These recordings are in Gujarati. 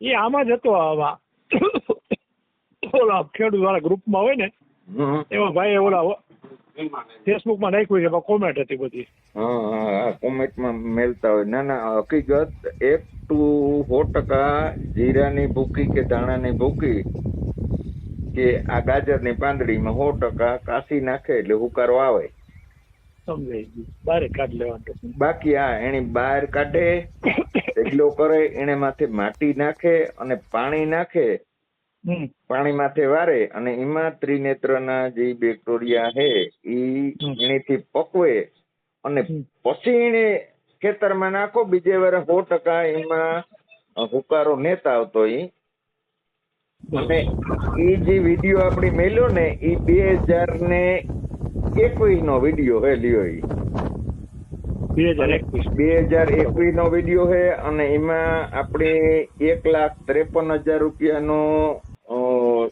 એ આમાં જ હતો આવા. ઓલા ખેડૂત વાળા ગ્રુપમાં હોય ને. એમાં ભાઈ ઓલા ફેસબુકમાં નાખ્યું છે કોમેન્ટ હતી બધી. હા હા હા કોમેન્ટમાં મેલતા હોય. ના ના હકીકત એક ટુ સો ટકા જીરાની ભૂકી કે ધાણાની ભૂકી કે આ ગાજરની પાંદડીમાં સો ટકા કાસી નાખે એટલે હુકારો આવે. સમજાઈ ગયું. બારે કાઢ લેવાનું બાકી આ એની બહાર કાઢે ઢગલો કરે એને માથે માટી નાખે અને પાણી નાખે. પાણી માથે વારે અને એમાં ત્રિનેત્રના જે બેક્ટેરિયા હે ઈ. એણીથી પકવે અને પછી એને ખેતરમાં નાખો બીજે વારે સો ટકા એમાં હુકારો નેતા આવતો ઈ. અને ઈ જે વીડિયો આપણે મેલ્યો ને ઈ બે હજાર ને એકવીસ નો વીડિયો હે લ્યો ઈ. બે હજાર એકવીસ. હજાર નો વીડિયો છે અને એમાં આપણે એક લાખ ત્રેપન હજાર રૂપિયાનો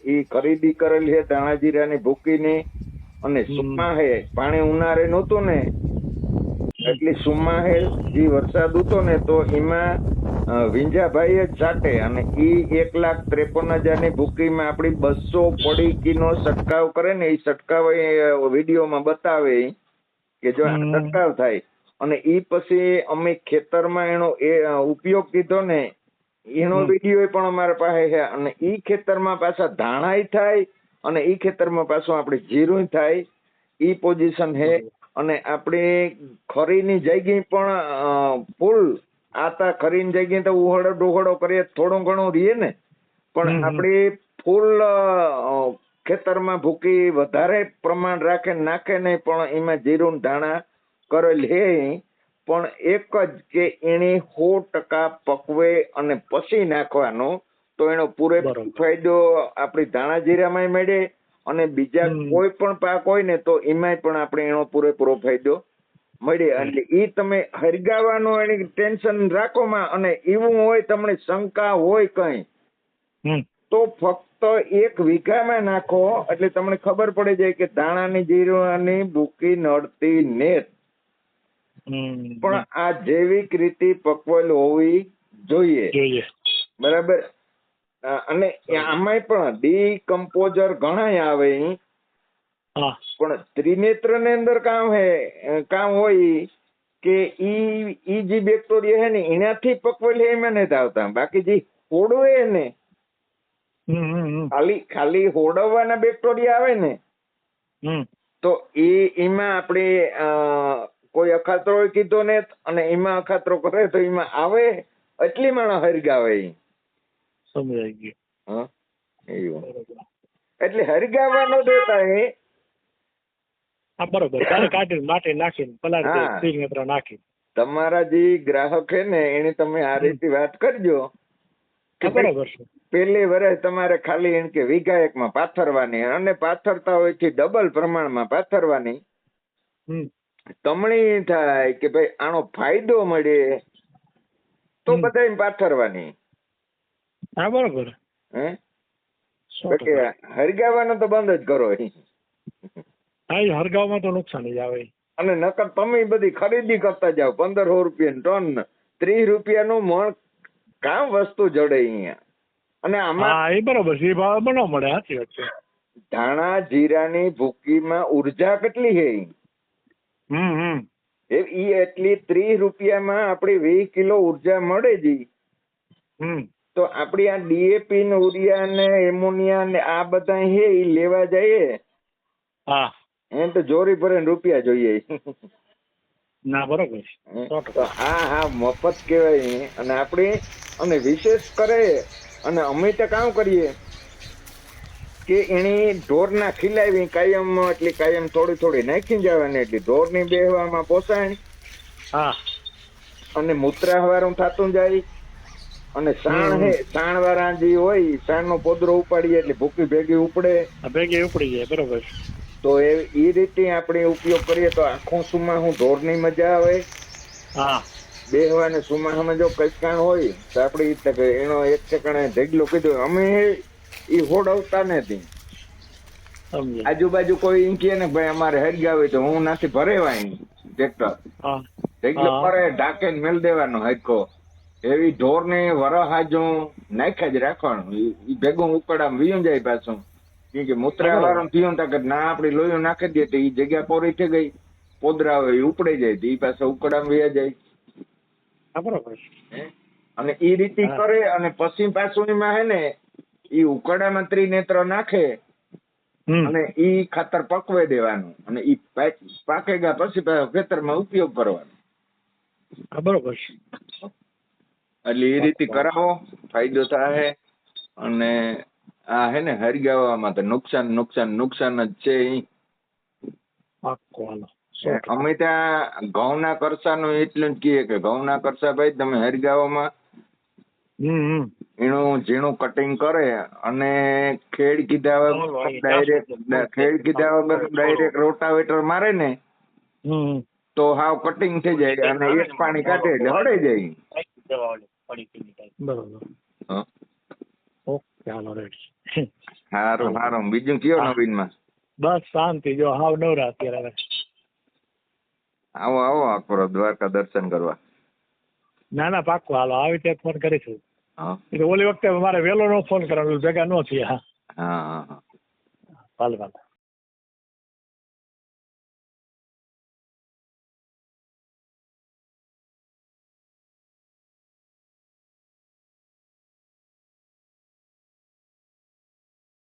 ઈ ખરીદી કરેલી છે ભૂકી ભૂકીની. અને સુમા હે પાણી ઉનાળે નહોતું ને. એટલે સુમા હે જે વરસાદ હતો ને તો એમાં વિંજાભાઈ જ સાટે અને ઈ એક લાખ ત્રેપન હજારની ભૂકીમાં આપણી બસો પડીકીનો છટકાવ કરે ને એ છટકાવ વિડીયોમાં બતાવે કે જો આ. થાય અને ઈ પછી અમે ખેતરમાં એનો એ ઉપયોગ કીધો ને એનો વીડિયો પણ અમારા પાસે છે. અને ઈ ખેતરમાં પાછા ધાણાય થાય અને ઈ ખેતરમાં પાછું આપણે જીરું થાય. ઈ પોઝિશન છે. અને આપણે ખરીની જગ્યાએ પણ ફૂલ આતા ખરીની જગ્યાએ તો ઉહળો ડોહળો કરીએ થોડું ઘણું રહીએ ને. પણ. આપણે ફૂલ ખેતરમાં ભૂકી વધારે પ્રમાણ રાખે નાખે નહીં પણ એમાં જીરું ધાણા કરેલ હે પણ એક જ કે એને સો ટકા પકવે અને પછી નાખવાનો તો એનો પૂરેપૂરો ફાયદો આપણી ધાણા જીરામાં મળે અને બીજા કોઈ પણ પાક હોય ને તો એમાંય પણ આપણે એનો પૂરેપૂરો ફાયદો મળે. એટલે એ તમે હરગાવાનો એની ટેન્શન રાખો માં અને એવું હોય તમને શંકા હોય કઈ તો ફક્ત એક વીઘામાં નાખો એટલે તમને ખબર પડી જાય કે ધાણાની જીરાની ભૂકી નડતી નેત પણ આ જૈવિક રીતે પકવેલ હોવી જોઈએ. જોઈએ. બરાબર? અને આમાંય પણ ડીકમ્પોઝર ઘણા આવે પણ ત્રિનેત્રની અંદર કામ હે કામ હોય કે ઈ ઈ જે બેક્ટેરિયા હે ને એનાથી પકવેલ હે એમાં નથી આવતા. બાકી જે હોડવે હે ને ખાલી ખાલી હોડવવાના બેક્ટેરિયા આવે ને તો એ એમાં આપણે કોઈ અખાતરો કીધો ને અને એમાં અખાતરો કરે તો એમાં આવે? એટલી માણસ હરગાવે ઈ. સમજાઈ ગયું. હં? એવું. એટલે હરગાવા નો દેતા એ. હા બરોબર. કાઢીને માટી નાખીને પલાળી નાખી. તમારા જે ગ્રાહક હે ને એને તમે આ રીતે વાત કરજો. બરોબર છે. પેલી વર્ષ તમારે ખાલી એમ કે વિઘાયક એકમાં પાથરવાની અને પાથરતા હોયથી ડબલ પ્રમાણમાં પાથરવાની. તમણી થાય કે ભાઈ આનો ફાયદો મળે તો. બધાય પાથરવાની. હા બરોબર. હે? સો તો કે ટકા. તો બંધ જ કરો હા હરગાવમાં તો નુકસાન જ આવે. અને નકર તમે બધી ખરીદી કરતા જાઓ પંદરસો રૂપિયા ટન ત્રીસ રૂપિયાનું મણ કામ વસ્તુ જડે અહીંયા. અને આમાં હા એ બરોબર છે એ ભાવ બનાવ મળે સાચી વાત છે. ધાણા જીરાની ભૂકીમાં ઊર્જા કેટલી છે હમ એ ઈ એટલી ત્રીસ રૂપિયામાં આપણી વીસ કિલો ઊર્જા મળે જી. હમ. તો આપણી આ ડીએપી ને ઉરિયા ને એમોનિયા ને આ બધા હે ઈ લેવા જઈએ. હા. એમ તો જોરી ભરે રૂપિયા જોઈએ. ના બરોબર. તો આ હા મફત કહેવાય. અને આપણે અને વિશેષ કરે અને અમે તો કામ કરીએ. કે એની ઢોરના ખીલાવી કાયમ એટલે કાયમ થોડી થોડી નાખી જવાની એટલે ઢોરની બેહવામાં પોસાય. હા. અને મૂત્રાવાળું થતું જાય. અને સાણ હે સાણ વાળા જે હોય સાણ નો પોદરો ઉપાડીએ એટલે ભૂકી ભેગી ઉપડે. આ ભેગી ઉપડી જાય બરોબર. તો એ એ રીતે આપણે ઉપયોગ કરીએ તો આખું સુમાહું ઢોરની મજા આવે. હા. બેહવાને સુમાહામાં જો કચકાણ હોય તો આપણે એનો એક ઠેકાણે ઢગલો કીધું અમે ઈ હોડવતા નથી. આજુબાજુ કોઈ કે ને ભાઈ અમારે હરગાવી તો હું નથી ભરેવાય ટ્રેક્ટર. હા. ઢગલો ઢાકે મેલ દેવાનો હરખો એવી ઢોર ને વરહાજો નાખ્યા જ રાખવાનું. ભેગું ઉકળામાં વીયું જાય પાછું. કે મૂત્રા વાળું થયું તા કે ના આપડી લોહી નાખી દે તો એ જગ્યા પોરી થઈ ગઈ. પોદરા હોય એ ઉપડે જાય તો ઈ પાછા ઉકળામાં વ્યા જાય. બરોબર. અને એ રીતે કરે અને પછી પાછું એમાં હે ને ઈ ઉકળામાં ત્રિનેત્ર નાખે અને ઈ ખાતર પકવે દેવાનું. અને ઈ પાક- ગયા પછી ખેતરમાં ઉપયોગ કરવાનો. બરોબર બરોબર એટલે એ રીતે કરાવો ફાયદો થાય અને આ હે ને હરગાવામાં તો નુકસાન નુકસાન નુકસાન જ છે ઈ. અમે ત્યાં ઘઉંના કરસાનું એટલું જ કહીએ કે ઘઉંના કરસા ભાઈ તમે હમ. એનું ઝીણું કટિંગ કરે અને ખેડ કીધા વગર ડાયરેક્ટ ખેડ કીધા વગર ડાયરેક્ટ રોટાવેટર મારે ને તો હાવ કટિંગ થઈ જાય અને એક પાણી કાઢે એટલે હળે જાય. બરોબર. હં. ઓકે હાલો રેડી હારું હારું. બીજું કયો. નવીનમાં? બસ શાંતિ. જો હાવ નવરા અત્યારે આવો આવો આખો દ્વારકા દર્શન કરવા. ના ના પાક્કું. હાલો આવી ત્યાં ફોન કરીશું. હા. એટલે ઓલી વખતે મારે વહેલો નો ફોન કરવાનો ભેગા ન થયા. હા હા હા. ભલે હાલ.